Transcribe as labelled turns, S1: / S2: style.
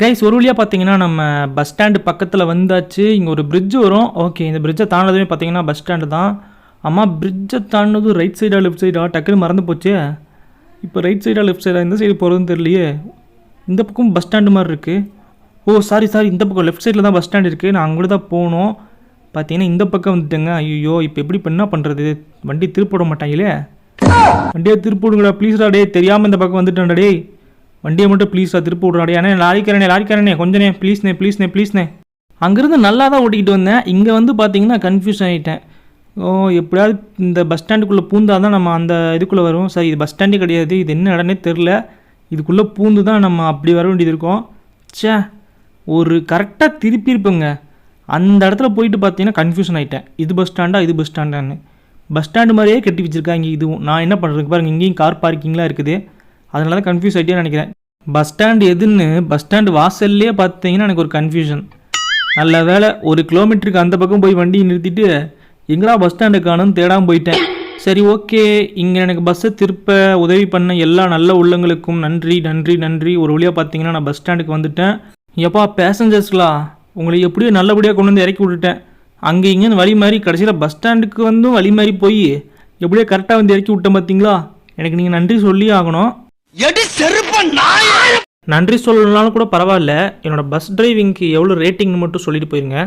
S1: Guys ஒரு வழியாக பார்த்தீங்கன்னா நம்ம பஸ் ஸ்டாண்டு பக்கத்தில் வந்தாச்சு. இங்கே ஒரு பிரிட்ஜ் வரும். ஓகே இந்த பிரிட்ஜை தாண்டதுமே பார்த்தீங்கன்னா பஸ் ஸ்டாண்டு தான். அம்மா பிரிட்ஜை தாண்டதும் ரைட் சைடாக லெஃப்ட் சைடாக டக்குன்னு மறந்து போச்சே. இப்போ ரைட் சைடாக லெஃப்ட் சைடாக இந்த சைடு போகிறதுன்னு தெரியலையே. இந்த பக்கம் பஸ் ஸ்டாண்டு மாதிரி இருக்குது ஓ சாரி சாரி இந்த பக்கம் லெஃப்ட் சைடில் தான் பஸ் ஸ்டாண்ட் இருக்குது நான் அங்கே தான் போகணும் பார்த்தீங்கன்னா இந்த பக்கம் வந்துட்டேங்க. ஐயோ இப்போ எப்படி இப்போ என்ன பண்ணுறது வண்டி திருப்பிட மாட்டாங்களே. வண்டியை திருப்பிடுங்களா ப்ளீஸ்டா டே தெரியாமல் இந்த பக்கம் வந்துட்டேன்டா டேய். வண்டியை மட்டும் ப்ளீஸாக திருப்பி விட்றா அண்ணே லாரிக்காரனே லாரிக்காரனே கொஞ்சனே ப்ளீஸ்ண்ணே ப்ளீஸ்ண்ணே ப்ளீஸ்ண்ணே அங்கேருந்து நல்லா தான் ஓட்டிக்கிட்டு வந்தேன். இங்கே வந்து பார்த்தீங்கன்னா கன்ஃபியூஸ் ஆகிட்டேன் ஓ எப்படியாவது இந்த பஸ் ஸ்டாண்டுக்குள்ளே பூந்தால் தான் நம்ம அந்த இதுக்குள்ளே வரும். சரி இது பஸ் ஸ்டாண்டே கிடையாது. இது என்ன இடனே தெரில இதுக்குள்ளே பூந்து தான் நம்ம அப்படி வர வேண்டியது இருக்கும். ச்சே ஒரு கரெக்டாக திருப்பி இருப்பேங்க அந்த இடத்துல போயிட்டு பார்த்தீங்கன்னா கன்ஃபியூஷன் ஆகிட்டேன் இது பஸ் ஸ்டாண்டா இது பஸ் ஸ்டாண்டான்னு பஸ் ஸ்டாண்டு மாதிரியே கட்டி வச்சிருக்காங்க. இதுவும் நான் என்ன பண்ணுறதுக்கு பாருங்க இங்கேயும் கார் பார்க்கிங்லாம் இருக்குது. அதனால தான் கன்ஃபியூஸ் ஆகிட்டே நினைக்கிறேன். பஸ் ஸ்டாண்ட் எதுன்னு பஸ் ஸ்டாண்டு வாசல்லே பார்த்தீங்கன்னா எனக்கு ஒரு கன்ஃபியூஷன் நல்ல வேலை ஒரு கிலோமீட்டருக்கு அந்த பக்கம் போய் வண்டியை நிறுத்திட்டு எங்கடா பஸ் ஸ்டாண்டு காணும்னு தேடாமல் போயிட்டேன். சரி ஓகே இங்கே எனக்கு பஸ்ஸை திருப்ப உதவி பண்ண எல்லா நல்ல உள்ளங்களுக்கும் நன்றி நன்றி நன்றி. ஒரு வழியாக பார்த்தீங்கன்னா நான் பஸ் ஸ்டாண்டுக்கு வந்துட்டேன். எப்பா பேசஞ்சர்ஸ்களா உங்களை எப்படியோ நல்லபடியாக கொண்டு வந்து இறக்கி விட்டுட்டேன். அங்கே இங்கேன்னு வழி மாதிரி கடைசியில் பஸ் ஸ்டாண்டுக்கு வந்தும் வழி மாதிரி போய் எப்படியோ கரெக்டாக வந்து இறக்கி விட்டேன் பார்த்தீங்களா? எனக்கு நீங்கள் நன்றி சொல்லி ஆகணும்.
S2: எடி செருப்ப நாய!
S1: நன்றி சொல்லணும்னாலும் கூட பரவாயில்ல. என்னோட பஸ் டிரைவிங்க்கு எவ்வளோ ரேட்டிங்னு மட்டும் சொல்லிட்டு போயிருங்க.